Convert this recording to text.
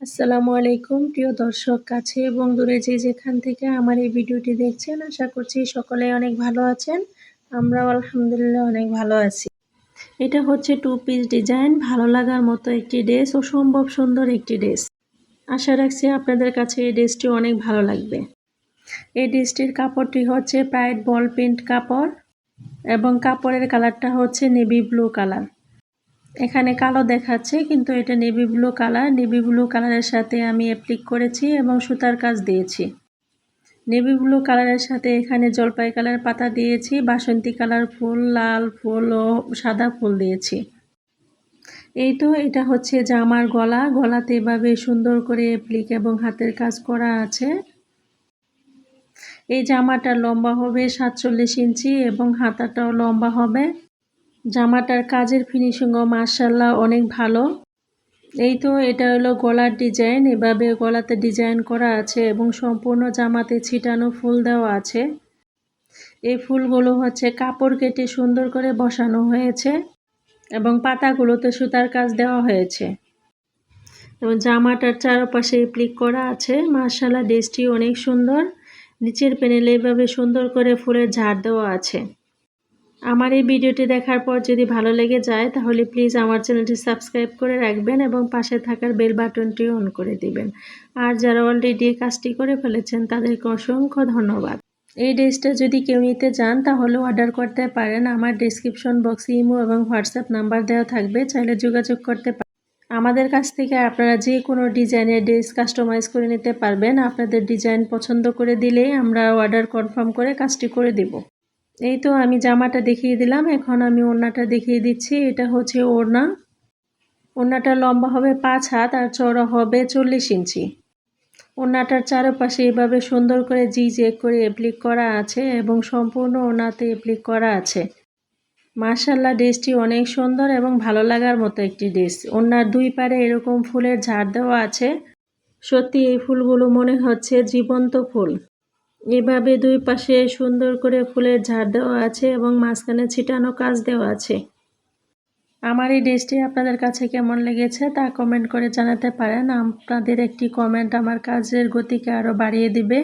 আসসালামু আলাইকুম, প্রিয় দর্শক, কাছে এবং দূরে যে যেখান থেকে আমার এই ভিডিওটি দেখছেন, আশা করছি সকলে অনেক ভালো আছেন। আমরাও আলহামদুলিল্লাহ অনেক ভালো আছি। এটা হচ্ছে টু পিস ডিজাইন ভালো লাগার মতো একটি ড্রেস অসম্ভব সুন্দর একটি ড্রেস আশা রাখছি আপনাদের কাছে এই ড্রেসটি অনেক ভালো লাগবে। এই ড্রেসটির কাপড়টি হচ্ছে প্রাইড বল প্রিন্ট কাপড় এবং কাপড়ের কালারটা হচ্ছে নেভি ব্লু কালার। এখানে কালো দেখাচ্ছে, কিন্তু এটা navy blue colour navy blue কালারের সাথে আমি অ্যাপ্লিক করেছি এবং সুতার কাজ দিয়েছি। নেভি ব্লু কালারের সাথে এখানে জলপাই কালার পাতা দিয়েছি, বাসন্তী কালার ফুল, লাল ফুল ও সাদা ফুল দিয়েছি। এই তো এটা হচ্ছে জামার গলা। গলাতে এভাবে সুন্দর করে অ্যাপ্লিক এবং হাতের কাজ করা আছে। এই জামাটা লম্বা হবে সাতচল্লিশ ইঞ্চি এবং হাতাটাও লম্বা হবে। জামাটার কাজের ফিনিশিংও মার্শাল্লাহ অনেক ভালো। এই তো এটা হলো গলার ডিজাইন এভাবে গলাতে ডিজাইন করা আছে এবং সম্পূর্ণ জামাতে ছিটানো ফুল দেওয়া আছে। এই ফুলগুলো হচ্ছে কাপড় কেটে সুন্দর করে বসানো হয়েছে এবং পাতাগুলোতে সুতার কাজ দেওয়া হয়েছে। এবং জামাটার চারপাশে প্লিক করা আছে মার্শাল্লাহ ড্রেসটি অনেক সুন্দর। নিচের প্যানেলে এভাবে সুন্দর করে ফুলের ঝাড় দেওয়া আছে। আমার এই ভিডিওটি দেখার পর যদি ভালো লেগে যায়, তাহলে প্লিজ আমার চ্যানেলটি সাবস্ক্রাইব করে রাখবেন এবং পাশে থাকার বেল বাটনটি অন করে দিবেন। আর যারা অলরেডি কাজটি করে ফেলেছেন, তাদেরকে অসংখ্য ধন্যবাদ। এই ড্রেসটা যদি কেউ নিতে চান তাহলে অর্ডার করতে পারেন। আমার ডিসক্রিপশন বক্সে ইমো এবং হোয়াটসঅ্যাপ নাম্বার দেওয়া থাকবে, চাইলে যোগাযোগ করতে পারেন। আমাদের কাছ থেকে আপনারা যে কোনো ডিজাইনের ড্রেস কাস্টমাইজ করে নিতে পারবেন। আপনাদের ডিজাইন পছন্দ করে দিলে আমরা অর্ডার কনফার্ম করে কাজটি করে দেব। এই তো আমি জামাটা দেখিয়ে দিলাম, এখন আমি ওড়নাটা দেখিয়ে দিচ্ছি, এটা হচ্ছে ওড়না। ওড়নাটা লম্বা হবে পাঁচ হাত আর চড়া হবে চল্লিশ ইঞ্চি। ওড়নাটার চারপাশে এভাবে সুন্দর করে জি জেক করে অ্যাপ্লিক করা আছে এবং সম্পূর্ণ ওড়নাতে অ্যাপ্লিক করা আছে। মার্শাল্লাহ ড্রেসটি অনেক সুন্দর এবং ভালো লাগার মতো একটি ড্রেস। ওনার দুই পারে এরকম ফুলের ঝাড় দেওয়া আছে। সত্যি এই ফুলগুলো মনে হচ্ছে জীবন্ত ফুল। এভাবে দুই পাশে সুন্দর করে ফুলের ঝাড় দেওয়া আছে এবং মাঝখানে ছিটানো কাজ দেওয়া আছে। আমার এই ড্রেসটি আপনাদের কাছে কেমন লেগেছে তা কমেন্ট করে জানাতে পারেন। আপনাদের একটি কমেন্ট আমার কাজের গতিকে আরও বাড়িয়ে দিবে।